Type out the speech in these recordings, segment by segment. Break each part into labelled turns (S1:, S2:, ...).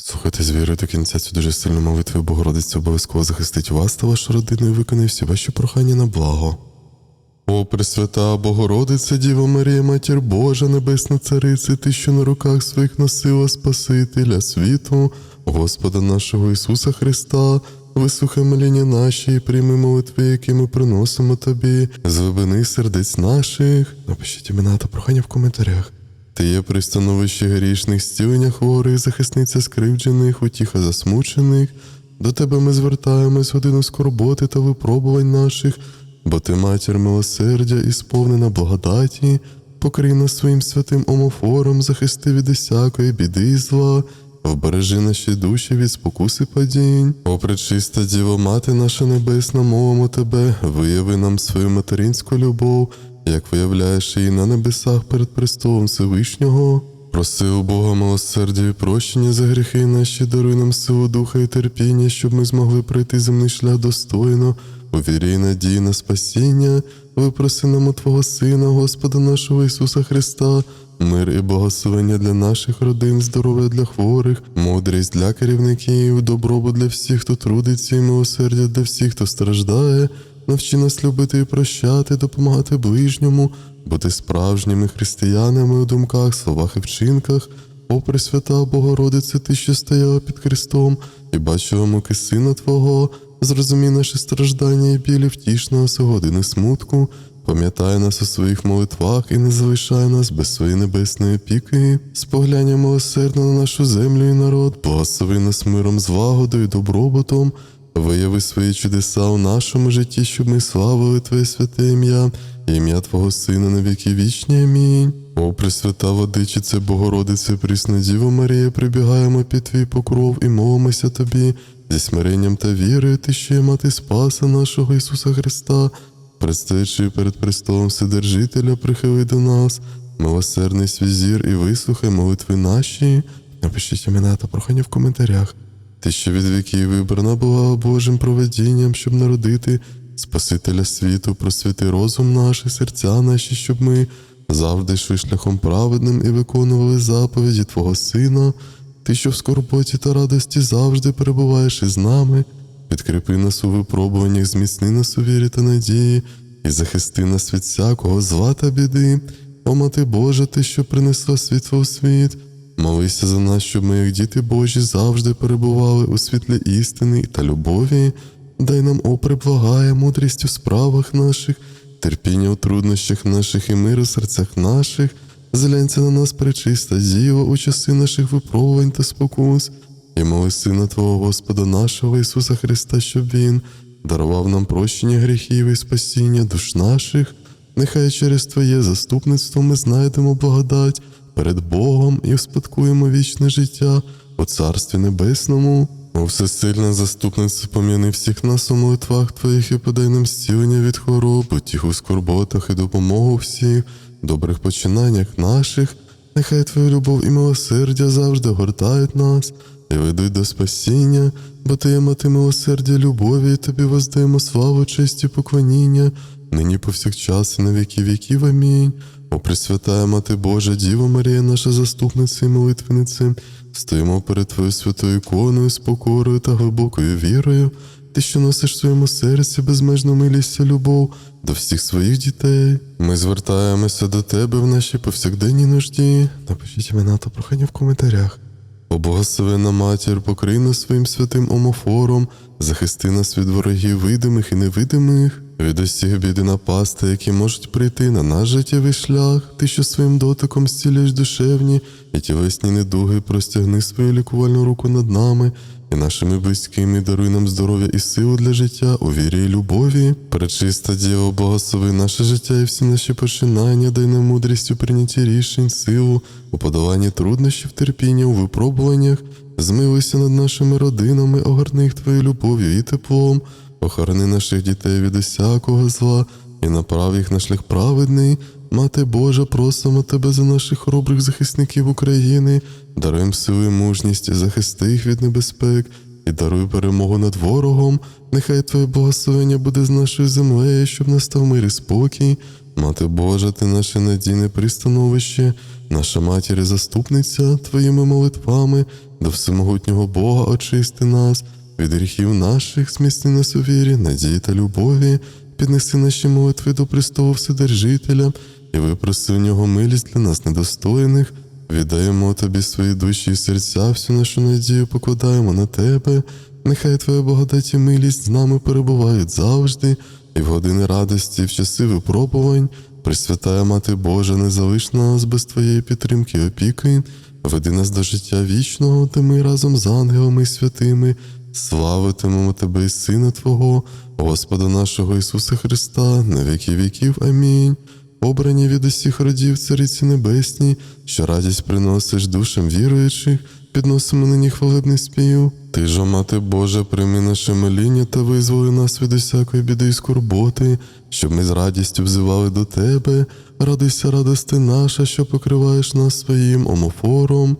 S1: Слухайте з вірою до кінця цю дуже сильну молитву Богородиця обов'язково захистить вас та вашу родину і виконає всі ваші прохання на благо. О, Пресвята Богородиця, Діва Марія, Матір Божа, Небесна Царице, ти, що на руках своїх носила Спасителя світу, Господа нашого Ісуса Христа, вислухай моління наші і прийми молитви, які ми приносимо тобі, з глибини сердець наших. Напишіть імена та прохання в коментарях. Ти є пристановище грішних, зцілення хворих, захисниця скривджених, утіха засмучених. До тебе ми звертаємось годину скорботи та випробувань наших, бо ти матір милосердя і сповнена благодаті, покрий нас своїм святим омофором, захисти від усякої біди і зла, вбережи наші душі від спокуси падінь. О, пречиста Діво, Мати наша небесна, мовимо тебе, вияви нам свою материнську любов, як виявляєш її на небесах перед престолом Всевишнього. Проси у Бога милосердя і прощення за гріхи наші, даруй нам силу духа і терпіння, щоб ми змогли пройти земний шлях достойно, у вірі і надії на спасіння, випроси нам у Твого Сина, Господа нашого Ісуса Христа, мир і благословення для наших родин, здоров'я для хворих, мудрість для керівників, добробут для всіх, хто трудиться, і милосердя для всіх, хто страждає. Навчи нас любити і прощати, допомагати ближньому, бути справжніми християнами у думках, словах і вчинках. О, Пресвята Богородице, ти, що стояла під Христом, і бачила муки Сина Твого, зрозумій наші страждання і білі втіш нас години смутку, пам'ятай нас у своїх молитвах і не залишай нас без своєї небесної опіки, спогляння милосердно на нашу землю і народ, благослови нас миром, злагодою, добробутом, Вияви свої чудеса у нашому житті, щоб ми славили Твоє святе ім'я, ім'я Твого Сина на віки вічні. Амінь. О, Пресвята Водичице, Богородице, Прісна Діво Марія, прибігаємо під Твій покров і молимося Тобі зі смиренням та вірою, Ти ще є мати Спаса нашого Ісуса Христа, предстоячи перед престолом Вседержителя, прихили до нас, милосердний свій зір і вислухай молитви наші. Напишіть імена та прохання в коментарях. Ти що від віків вибрана була Божим проведінням, щоб народити Спасителя світу, просвіти розум наш серця наші, щоб ми завжди йшли шляхом праведним і виконували заповіді Твого Сина. Ти, що в скорботі та радості завжди перебуваєш із нами, підкріпи нас у випробуваннях, зміцни нас у вірі та надії, і захисти нас від всякого зла та біди. О, Мати Божа, ти, що принесла світло у світ. Молися за нас, щоб ми, як діти Божі, завжди перебували у світлі істини та любові. Дай нам, о, приблагає, мудрість у справах наших, терпіння у труднощах наших і мир у серцях наших. Зглянься на нас, пречиста Діва, у часи наших випробувань та спокус, і моли Сина Твого Господа нашого Ісуса Христа, щоб Він дарував нам прощення гріхів і спасіння душ наших. Нехай через Твоє заступництво ми знайдемо благодать перед Богом і успадкуємо вічне життя у Царстві Небесному. О, всесильна заступниця, пом'яни всіх нас у молитвах Твоїх і подай нам зцілення від хвороб, утіх у скорботах і допомогу всіх, добрих починаннях наших. Нехай Твоя любов і милосердя завжди гортають нас і ведуть до спасіння, бо Ти є мати милосердя, любові, і тобі воздаємо славу, честь і поклоніння, нині повсякчас і на віки віків. Амінь. О, Пресвятая Мати Божа, Діва Марія, наша заступниця і молитвениця, стоїмо перед Твоєю святою іконою з покорою та глибокою вірою, ти, що носиш в своєму серці безмежну милість і любов до всіх своїх дітей. Ми звертаємося до Тебе в нашій повсякденній нужді. Напишіть імена та прохання в коментарях. О благословенна матір, покрий нас своїм святим омофором, захисти нас від ворогів видимих і невидимих, від усіх бід і напасти, які можуть прийти на наш життєвий шлях, ти, що своїм дотиком зціляєш душевні і тілесні недуги, простягни свою лікувальну руку над нами і нашими близькими, даруй нам здоров'я і силу для життя у вірі і любові. Пречиста Діво, благослови наше життя і всі наші починання, дай нам мудрість у прийнятті рішень, силу, у подоланні труднощів, терпіння, у випробуваннях. Змилуйся над нашими родинами, огорни їх твоєю любов'ю і теплом, охорони наших дітей від усякого зла і направ їх на шлях праведний. Мати Божа, просимо тебе за наших хоробрих захисників України, даруємо силу і мужність, захисти їх від небезпек, і даруй перемогу над ворогом. Нехай Твоє благословення буде з нашою землею, щоб настав мир і спокій. Мати Божа, ти наше надійне пристановище, наша матір і заступниця Твоїми молитвами до всемогутнього Бога очисти нас від гріхів наших, зміцни нас у вірі, надії та любові, піднеси наші молитви до престолу Вседержителя і випроси у нього милість для нас недостойних. Віддаємо тобі свої душі і серця, всю нашу надію покладаємо на тебе. Нехай Твоя благодать і милість з нами перебувають завжди, і в години радості, в часи випробувань. Пресвятая Мати Божа, не залиш нас без Твоєї підтримки і опіки, веди нас до життя вічного, де ми разом з ангелами і святими славитимемо Тебе і Сина Твого, Господа нашого Ісуса Христа, на віки віків. Амінь. Обрані від усіх родів Цариці Небесній, що радість приносиш душам віруючих, підносимо нині хвалебний спів. Ти ж, о Мати Божа, прийми наше моління та визволи нас від усякої біди і скорботи, щоб ми з радістю взивали до Тебе. Радуйся, радости наша, що покриваєш нас своїм омофором.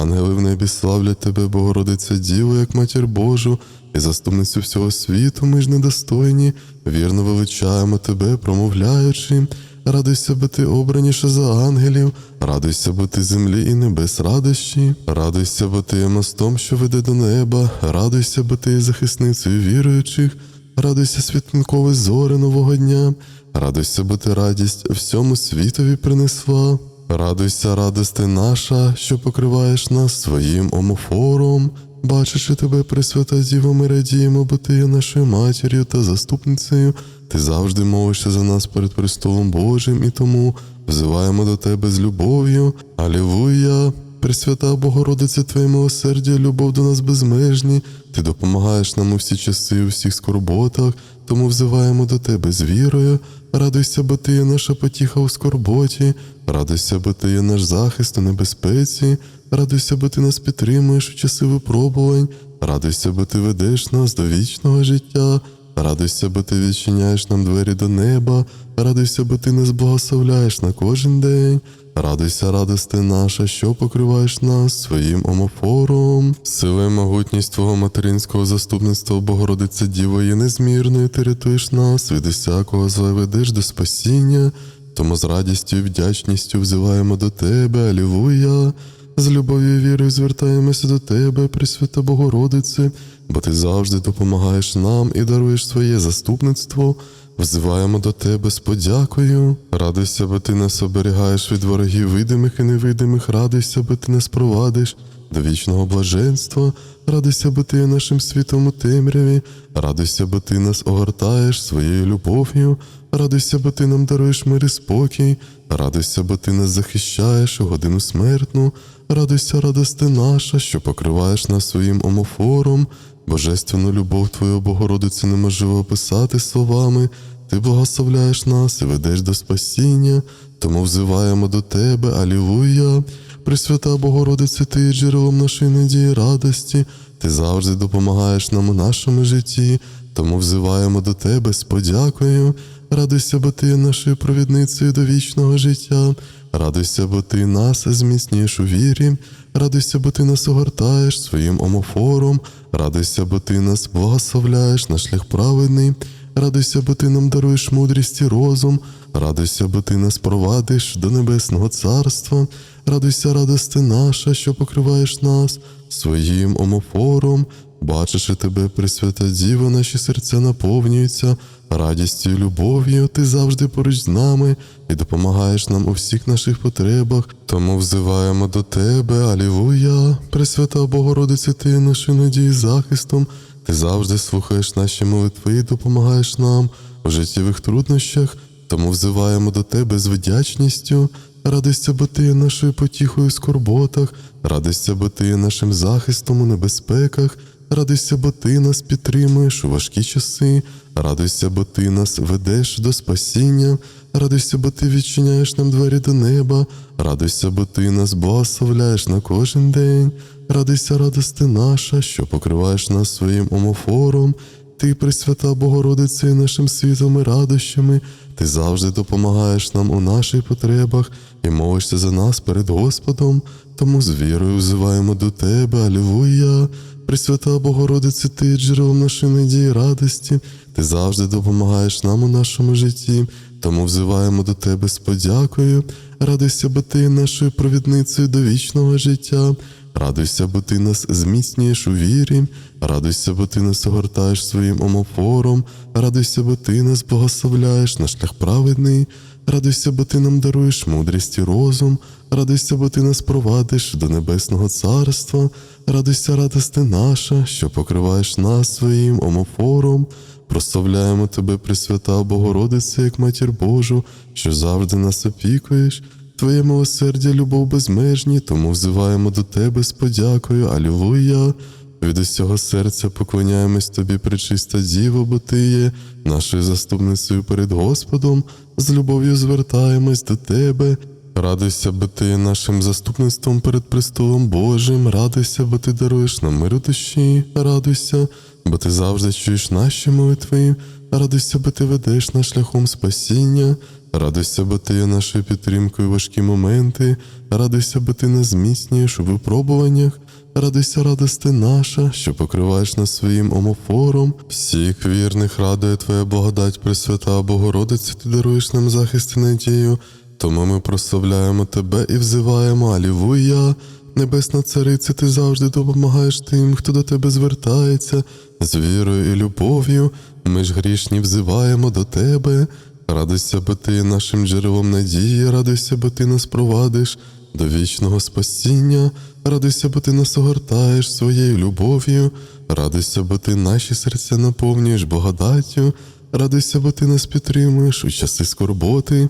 S1: Ангели в небі славлять Тебе, Богородиця Діво, як матір Божу, і заступницю всього світу, ми ж недостойні, вірно величаємо Тебе, промовляючи. Радуйся, бо ти обраніше за ангелів, радуйся, бо ти землі і небес радощі, радуйся, бо ти мостом, що веде до неба, радуйся, бо ти захисницею віруючих, радуйся, світанкове зоре нового дня, радуйся, бо ти радість всьому світові принесла. Радуйся, радости наша, що покриваєш нас своїм омофором. Бачачи тебе, Пресвята Діво, ми радіємо, бо ти є нашою матір'ю та заступницею. Ти завжди молишся за нас перед престолом Божим, і тому взиваємо до тебе з любов'ю. Алілуя! Пресвята Богородице, Твоє милосердя, любов до нас безмежні. Ти допомагаєш нам у всі часи, у всіх скорботах, тому взиваємо до тебе з вірою. Радуйся, бо ти є наша потіха у скорботі, радуйся, бо ти є наш захист у небезпеці, радуйся, бо ти нас підтримуєш у часи випробувань, радуйся, бо ти ведеш нас до вічного життя. Радуйся, бо ти відчиняєш нам двері до неба, радуйся, бо ти нас благословляєш на кожен день. Радуйся, радости наша, що покриваєш нас своїм омофором. Сила могутність Твого материнського заступництва, Богородиця Діво, є незмірною, ти рятуєш нас, від усякого зла ведеш до спасіння, тому з радістю і вдячністю взиваємо до Тебе, Алілуя. З любов'ю і вірою звертаємося до Тебе, Пресвята Богородице, бо Ти завжди допомагаєш нам і даруєш своє заступництво. Взиваємо до Тебе з подякою. Радуйся, бо Ти нас оберігаєш від ворогів видимих і невидимих, радуйся, бо Ти нас провадиш до вічного блаженства. Радуйся, бо Ти є нашим світом у темряві, радуйся, бо Ти нас огортаєш своєю любов'ю, радуйся, бо Ти нам даруєш мир і спокій, радуйся, бо Ти нас захищаєш у годину смертну, радуйся, радости наша, що покриваєш нас своїм омофором. Божественну любов Твою, Богородице, неможливо описати словами. Ти благословляєш нас і ведеш до спасіння, тому взиваємо до Тебе, Алілуя. Пресвята Богородице, Ти джерелом нашої надії радості, Ти завжди допомагаєш нам у нашому житті, тому взиваємо до Тебе з подякою. Радуйся, бо Ти нашою провідницею до вічного життя. Радуйся, бо Ти нас зміцнюєш у вірі, радуйся, бо Ти нас огортаєш своїм омофором, радуйся, бо Ти нас благословляєш на шлях праведний, радуйся, бо Ти нам даруєш мудрість і розум, радуйся, бо Ти нас провадиш до небесного царства, радуйся, радости наша, що покриваєш нас своїм омофором. Бачачи тебе, Пресвята Діва, наші серця наповнюються радістю і любов'ю, ти завжди поруч з нами і допомагаєш нам у всіх наших потребах, тому взиваємо до тебе, Алілуя, Пресвята Богородице, ти нашою надією захистом, ти завжди слухаєш наші молитви і допомагаєш нам у життєвих труднощах, тому взиваємо до тебе з вдячністю. Радуйся, бо ти є нашою потіхою в скорботах, радуйся, бо ти є нашим захистом у небезпеках, радуйся, бо ти нас підтримуєш у важкі часи, радуйся, бо ти нас ведеш до спасіння, радуйся, бо ти відчиняєш нам двері до неба, радуйся, бо ти нас благословляєш на кожен день, радуйся, радости наша, що покриваєш нас своїм омофором. Ти, Пресвята Богородице, є нашим світом і радощами, ти завжди допомагаєш нам у наших потребах і молишся за нас перед Господом, тому з вірою взиваємо до Тебе, Алілуя. Пресвята Богородице, ти джерелом нашої надії і радості, ти завжди допомагаєш нам у нашому житті, тому взиваємо до тебе з подякою. Радуйся, бо ти нашою провідницею до вічного життя. Радуйся, бо ти нас зміцнюєш у вірі, радуйся, бо ти нас огортаєш своїм омофором, радуйся, бо ти нас благословляєш на шлях праведний, радуйся, бо ти нам даруєш мудрість і розум, радуйся, бо ти нас провадиш до небесного царства, радуйся, радости наша, що покриваєш нас своїм омофором. Прославляємо тебе, Пресвята Богородице, як матір Божу, що завжди нас опікуєш. Твоє милосердя, любов безмежні, тому взиваємо до тебе з подякою. Алілуя. Від усього серця поклоняємось тобі, пречиста Діво, бо ти є нашою заступницею перед Господом. З любов'ю звертаємось до тебе. Радуйся, бо ти є нашим заступництвом перед престолом Божим. Радуйся, бо ти даруєш нам миру душі. Радуйся, бо ти завжди чуєш наші молитви. Радуйся, бо ти ведеш нас шляхом спасіння. Радуйся, бо ти є нашою підтримкою важкі моменти. Радуйся, бо ти нас зміцнюєш у випробуваннях. Радуйся, радости наша, що покриваєш нас своїм омофором. Всіх вірних радує Твоя благодать, Пресвята Богородице, ти даруєш нам захист і надію. Тому ми прославляємо тебе і взиваємо Алілуя. Небесна цариця, ти завжди допомагаєш тим, хто до тебе звертається з вірою і любов'ю. Ми ж грішні взиваємо до тебе. Радуйся, бо ти нашим джерелом надії, радуйся, бо ти нас провадиш до вічного спасіння, радуйся, бо ти нас огортаєш своєю любов'ю, радуйся, бо ти наші серця наповнюєш благодаттю, радуйся, бо ти нас підтримуєш у часи скорботи.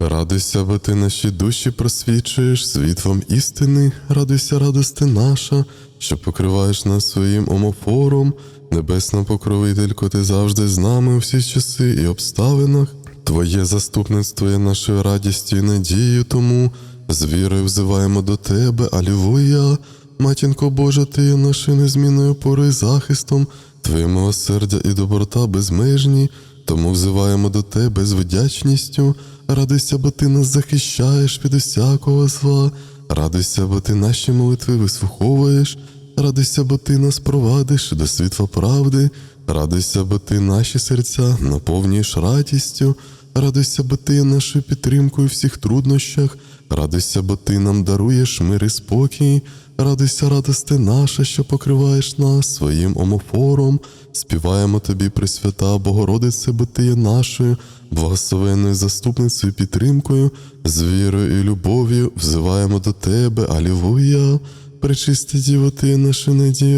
S1: Радуйся, бо ти наші душі просвічуєш світлом істини, радуйся, радости наша, що покриваєш нас своїм омофором, небесна покровителько, ти завжди з нами у всі часи і обставинах. Твоє заступництво є нашою радістю і надією, тому з вірою взиваємо до тебе, Алілуя. Матінко Божа, ти є нашою незмінною порою захистом, Твоє милосердя і доброта безмежні, тому взиваємо до тебе з вдячністю. Радуйся, бо ти нас захищаєш від усякого зла. Радуйся, бо ти наші молитви вислуховуєш. Радуйся, бо ти нас провадиш до світла правди. Радуйся, бо ти наші серця наповнюєш радістю. Радуйся, бо ти нашою підтримкою всіх труднощах. Радуйся, бо ти нам даруєш мир і спокій. Радуйся, радости наша, що покриваєш нас своїм омофором. Співаємо тобі, Пресвята Богородице, бо ти є нашою благословенною заступницею підтримкою, з вірою і любов'ю взиваємо до тебе, Алілуя. причисти Діво, ти є наша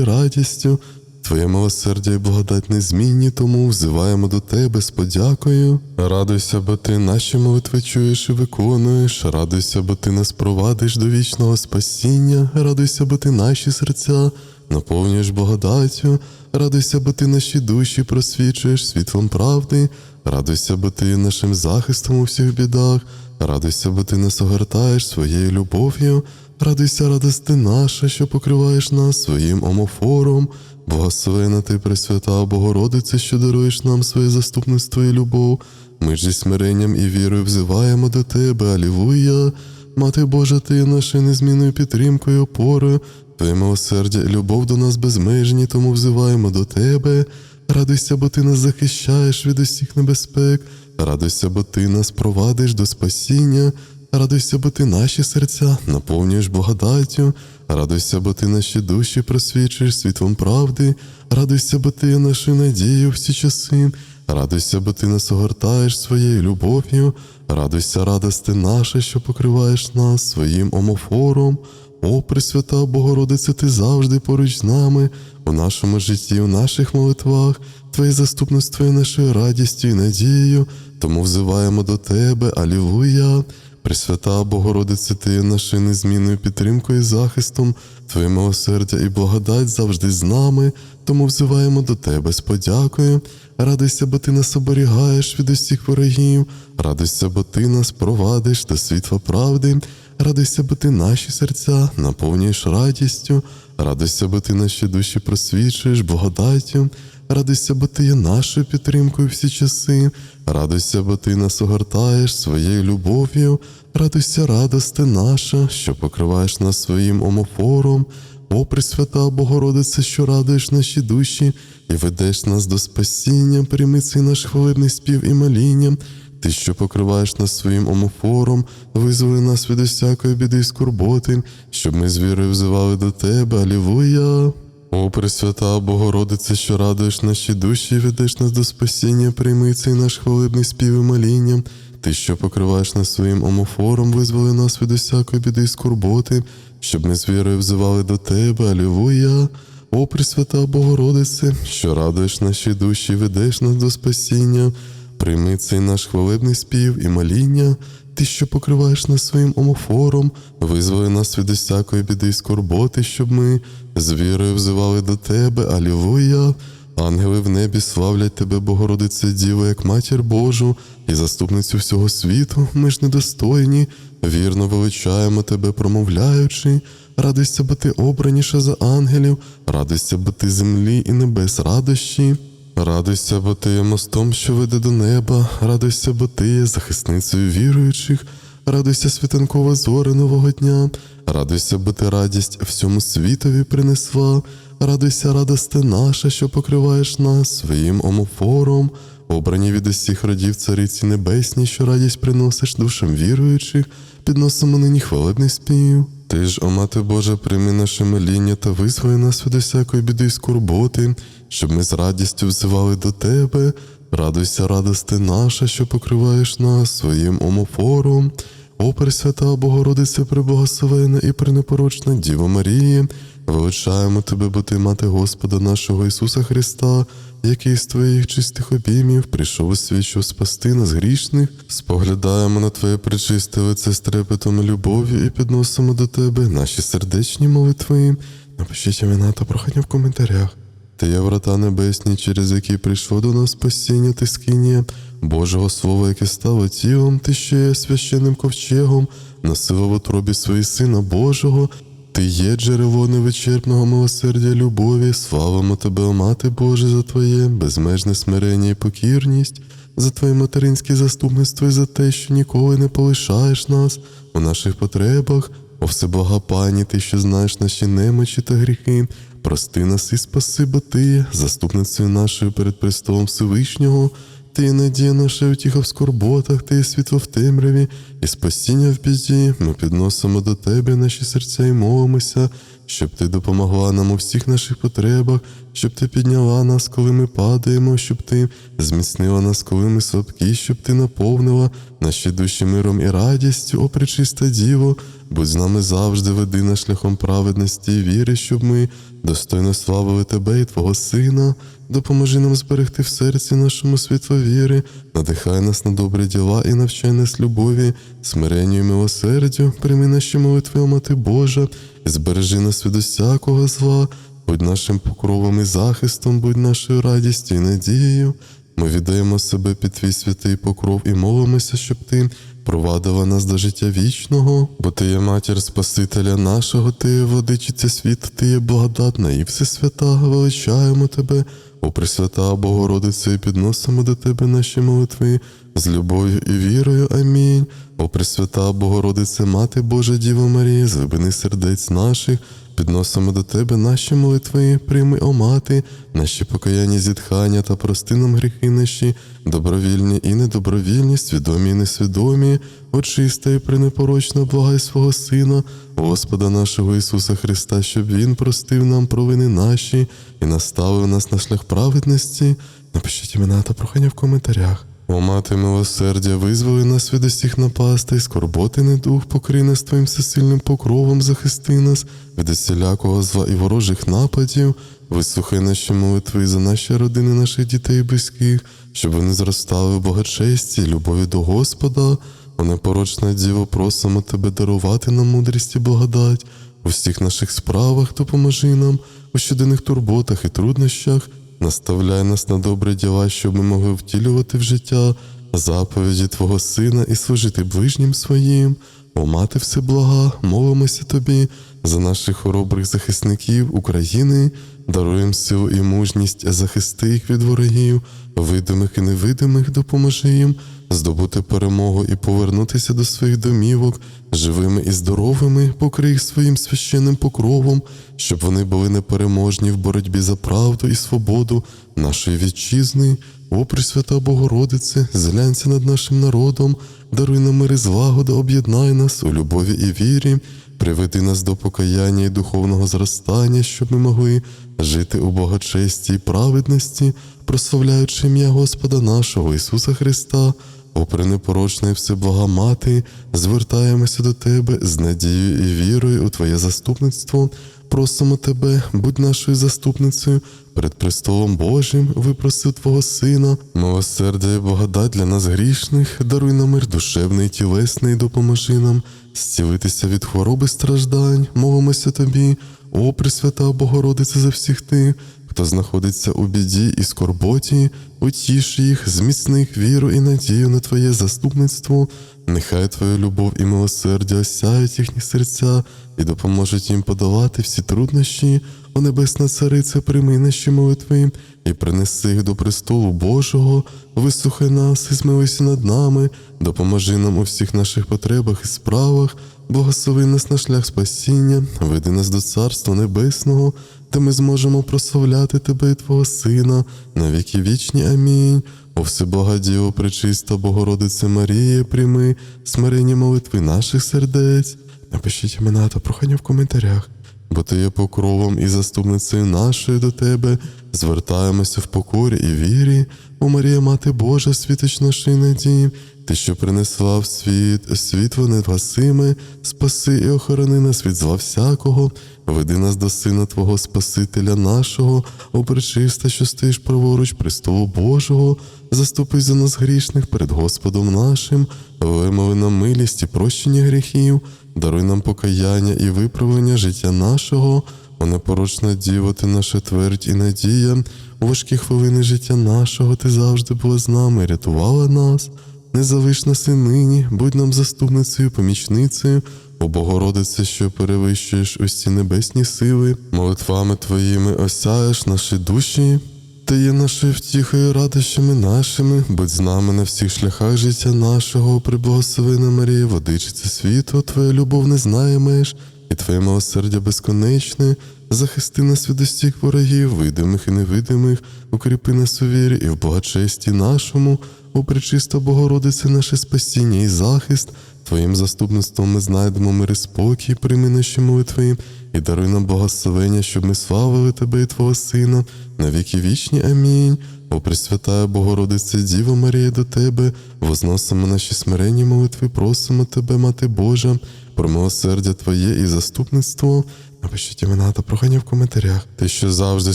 S1: радістю. Твоє милосердя і благодать незмінні, тому взиваємо до тебе з подякою. Радуйся, бо ти наші молитви чуєш і виконуєш. Радуйся, бо ти нас провадиш до вічного спасіння. Радуйся, бо ти наші серця наповнюєш благодаттю. Радуйся, бо ти наші душі просвічуєш світлом правди. Радуйся, бо ти нашим захистом у всіх бідах. Радуйся, бо ти нас огортаєш своєю любов'ю. Радуйся, радости наша, що покриваєш нас своїм омофором. Благословена ти, Пресвята Богородице, що даруєш нам своє заступництво і любов. Ми ж зі смиренням і вірою взиваємо до тебе, Алілуя. Мати Божа, ти нашою незмінною підтримкою, опорою. Твоє милосердя і любов до нас безмежні, тому взиваємо до тебе. Радуйся, бо ти нас захищаєш від усіх небезпек. Радуйся, бо ти нас провадиш до спасіння. Радуйся, бо ти наші серця наповнюєш благодаттю. Радуйся, бо ти наші душі просвічуєш світлом правди. Радуйся, бо ти є нашою надією всі часи. Радуйся, бо ти нас огортаєш своєю любов'ю. Радуйся, радости наша, що покриваєш нас своїм омофором. О, Пресвята Богородице, ти завжди поруч з нами, у нашому житті, у наших молитвах, Твоє заступництво є нашою радістю і надією, тому взиваємо до Тебе, Алілуя. Пресвята Богородице, ти є нашою незмінною підтримкою і захистом, Твоє милосердя і благодать завжди з нами, тому взиваємо до Тебе з подякою. Радуйся, бо ти нас оберігаєш від усіх ворогів, радуйся, бо ти нас провадиш до світла правди. Радуйся, бо ти наші серця наповнюєш радістю, радуйся, бо ти наші душі просвічуєш благодаттю, радуйся, бо ти є нашою підтримкою всі часи, радуйся, бо ти нас огортаєш своєю любов'ю, радуйся, радости наша, що покриваєш нас своїм омофором. О, Пресвята Богородице, що радуєш наші душі і ведеш нас до спасіння, прийми цей наш хвалебний спів і моління. Ти, що покриваєш нас своїм омофором, визволи нас від усякої біди й скорботи, щоб ми з вірою взивали до тебе. Алілуя! О, Пресвята Богородице, що радуєш наші душі і ведеш нас до спасіння, прийми цей наш хвалебний спів і моління. Ти, що покриваєш нас своїм омофором, визволи нас від усякої біди й скорботи, щоб ми з вірою взивали до тебе. Алілуя! О, Пресвята Богородице, що радуєш наші душі і ведеш нас до спасіння. Прийми цей наш хвалебний спів і моління, ти, що покриваєш нас своїм омофором, визволи нас від усякої біди й скорботи, щоб ми з взивали до тебе. Алілуя! Ангели в небі славлять тебе, Богородице Діво, як матір Божу і заступницю всього світу. Ми ж недостойні, вірно величаємо тебе, промовляючи. Радуйся, бо ти обраніша за ангелів, радуйся, бо ти землі і небес радощі. Радуйся, бо ти є мостом, що веде до неба, радуйся, бо ти є захисницею віруючих, радуйся, світанкова зоря нового дня, радуйся, бо ти радість всьому світові принесла, радуйся, радости наша, що покриваєш нас своїм омофором, обрані від усіх родів цариці небесні, що радість приносиш душам віруючих, підносимо нині хвалебний спів. Ти ж, о мати Божа, прийми наше моління та визволи нас від усякої біди й скорботи, щоб ми з радістю взивали до тебе. Радуйся, радости наша, що покриваєш нас своїм омофором. О, Пресвята Богородице, преблагословена і пренепорочна Діво Марії, величаємо тебе, бо ти мати Господа нашого Ісуса Христа, який з твоїх чистих обіймів прийшов у світ, щоб спасти нас грішних, споглядаємо на Твоє пречисте лице з трепетом любов'ю і підносимо до Тебе наші сердечні молитви. Напишіть імена та прохання в коментарях. Ти є врата небесні, через які прийшло до нас спасіння ти скинія, Божого Слова, яке стало тілом, ти ще є священним ковчегом, носила в утробі свої Сина Божого, ти є джерело невичерпного милосердя любові, славимо тебе, Мати Боже, за Твоє безмежне смирення і покірність, за Твоє материнське заступництво і за те, що ніколи не полишаєш нас у наших потребах. О всеблага пані, ти, що знаєш наші немочі та гріхи, прости нас і спаси, бо ти, заступницею нашою перед престолом Всевишнього, ти надія наша утіха в скорботах, ти світло в темряві, і спасіння в біді. Ми підносимо до тебе наші серця і молимося, щоб ти допомогла нам у всіх наших потребах, щоб ти підняла нас, коли ми падаємо, щоб ти зміцнила нас, коли ми слабкі, щоб ти наповнила наші душі миром і радістю, о пречиста Діво, будь з нами завжди, веди нас шляхом праведності і віри, щоб ми достойно славили тебе і Твого Сина. Допоможи нам зберегти в серці нашому світло віри, надихай нас на добрі діла і навчай нас любові, смиренню і милосердю, прийми наші молитви, о Мати Божа, і збережи нас від усякого зла, будь нашим покровом і захистом, будь нашою радістю і надією. Ми віддаємо себе під твій святий покров і молимося, щоб ти провадила нас до життя вічного, бо ти є матір Спасителя нашого, ти є водичиця світ, ти є благодатна і всесвята, величаємо тебе, о Пресвята Богородице, і підносимо до тебе наші молитви з любов'ю і вірою. Амінь. О Пресвята Богородице, Мати Божа Діва Марія, з сердець наших. Підносимо до тебе наші молитви, прийми, о мати, наші покаяння, зітхання та прости нам гріхи наші, добровільні і недобровільні, свідомі і несвідомі, очиста і пренепорочна, благай свого Сина, Господа нашого Ісуса Христа, щоб Він простив нам провини наші і наставив нас на шлях праведності. Напишіть імена та прохання в коментарях. О мати милосердя, визволи нас від усіх напастей, скорботи недух, покрий нас твоїм всесильним покровом, захисти нас від усілякого зла і ворожих нападів, вислухай наші молитви за наші родини, наших дітей і близьких, щоб вони зростали в благочесті, любові до Господа. О непорочна Діво, просимо тебе дарувати нам мудрість і благодать у всіх наших справах, допоможи нам у щоденних турботах і труднощах. Наставляй нас на добрі діла, щоб ми могли втілювати в життя заповіді Твого Сина і служити ближнім своїм. О, мати всеблага, молимося тобі за наших хоробрих захисників України, даруємо силу і мужність захисти їх від ворогів, видимих і невидимих, допоможи їм здобути перемогу і повернутися до своїх домівок, живими і здоровими, покрий їх своїм священним покровом, щоб вони були непереможні в боротьбі за правду і свободу нашої вітчизни. О, Пресвята Богородице, зглянься над нашим народом, даруй нам мир і злагода, об'єднай нас у любові і вірі, приведи нас до покаяння і духовного зростання, щоб ми могли жити у благочесті і праведності, прославляючи ім'я Господа нашого Ісуса Христа. О, пренепорочна і всеблага мати, звертаємося до Тебе з надією і вірою у Твоє заступництво. Просимо Тебе, будь нашою заступницею. Перед престолом Божим, випросив Твого Сина, милосердя і благодать для нас грішних, даруй нам мир душевний, і тілесний, допоможи нам зцілитися від хвороби страждань, молимося Тобі, о Пресвята Богородице за всіх тих, хто знаходиться у біді і скорботі, утіш їх, зміцних віру і надію на Твоє заступництво. Нехай Твоя любов і милосердя осяють їхні серця і допоможуть їм подолати всі труднощі. О Небесна Цариця, прийми наші молитви і принеси їх до престолу Божого, вислухай нас і змилися над нами, допоможи нам у всіх наших потребах і справах, благослови нас на шлях спасіння, веди нас до Царства Небесного, де ми зможемо прославляти Тебе і Твого Сина на віки вічні. Амінь. О всеблагодіво, пречиста Богородице Марія, прийми смирені молитви наших сердець. Напишіть імена та прохання в коментарях, бо ти є покровом і заступницею нашою до тебе. Звертаємося в покорі і вірі. О Марія, Мати Божа, світоч нашої надії, ти, що принесла в світ світло недгасиме, спаси і охорони нас від зла всякого, веди нас до Сина Твого Спасителя нашого, о пречиста, що стоїш праворуч престолу Божого, заступи за нас грішних перед Господом нашим, вимови нам милість і прощення гріхів, даруй нам покаяння і виправлення життя нашого. О непорочна діво, ти наша твердь і надія, у важкі хвилини життя нашого ти завжди була з нами, рятувала нас. Не залиш нас і нині, будь нам заступницею, помічницею, о Богородице, що перевищуєш усі небесні сили, молитвами твоїми осяєш наші душі. Ти є нашою втіхою, радощами нашими, будь з нами на всіх шляхах життя нашого, приблагословена Марія, водичиця світу, Твоя любов не знає меж, і Твоє милосердя безконечне, захисти нас від усіх ворогів, видимих і невидимих, укріпи нас у вірі і в благочесті нашому, о пречиста Богородице, наше спасіння і захист. Твоїм заступництвом ми знайдемо мир і спокій, прийми наші молитви і даруй нам благословення, щоб ми славили Тебе і Твого Сина на віки вічні. Амінь. О Пресвятая Богородице, Діво Марія, до Тебе, возносимо наші смиренні молитви, просимо Тебе, Мати Божа, про милосердя Твоє і заступництво. Напишіть імена та прохання в коментарях. Ти, що завжди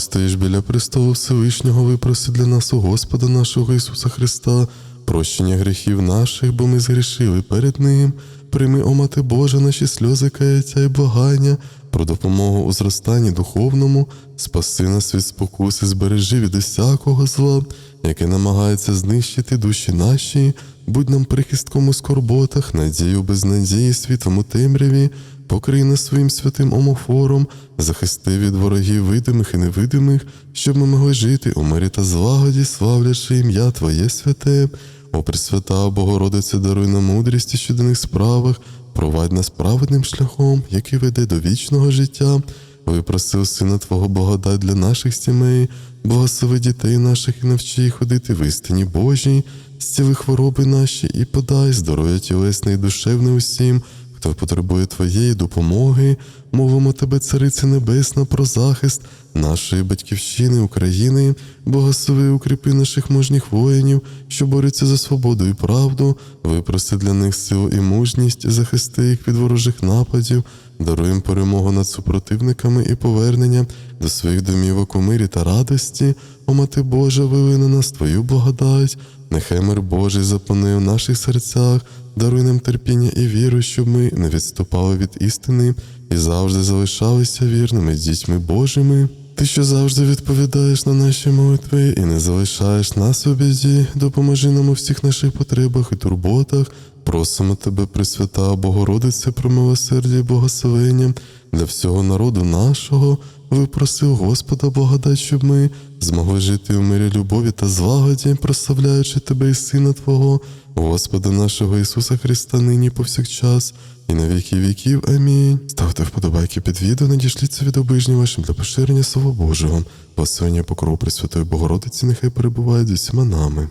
S1: стоїш біля престолу Всевишнього, випроси для нас у Господа нашого Ісуса Христа, прощення гріхів наших, бо ми згрішили перед Ним. Прийми, о Мати Божа, наші сльози, каяття і благання, про допомогу у зростанні духовному, спаси нас від спокуси, збережи від усякого зла, яке намагається знищити душі наші, будь нам прихистком у скорботах, надію без надії, у темряві, покрий нас своїм святим омофором, захисти від ворогів видимих і невидимих, щоб ми могли жити у мирі та злагоді, славлячи ім'я Твоє святе. О Пресвята Богородице, даруй нам мудрість у щоденних справах, провадь нас праведним шляхом, який веде до вічного життя. Випросив Сина Твого благодать для наших сімей, благослови дітей наших і навчи їх ходити в істині Божій, зціли хвороби наші і подай здоров'я тілесне і душевне усім, хто потребує Твоєї допомоги, мовимо Тебе, Цариця Небесна, про захист нашої батьківщини України, богослови, укріпи наших мужніх воїнів, що борються за свободу і правду, випроси для них силу і мужність, захисти їх від ворожих нападів, даруй перемогу над супротивниками і повернення до своїх домівок у мирі та радості, о Мати Божа, вили на нас Твою благодать, нехай мир Божий запани в наших серцях, даруй нам терпіння і віру, щоб ми не відступали від істини і завжди залишалися вірними дітьми Божими. Ти, що завжди відповідаєш на наші молитви і не залишаєш нас у біді, допоможи нам у всіх наших потребах і турботах, Просимо тебе, Пресвята Богородице, про милосердя і благословення для всього народу нашого. Випроси у Господа благодать, щоб ми змогли жити у мирі любові та злагоді, прославляючи тебе і Сина Твого, Господа нашого Ісуса Христа, нині повсякчас, і на віки віків. Амінь. Ставте вподобайки під відео, надішліться від обижніх вашим для поширення Слова Божого. Благословення покрову Пресвятої Богородиці нехай перебувають з усіма нами.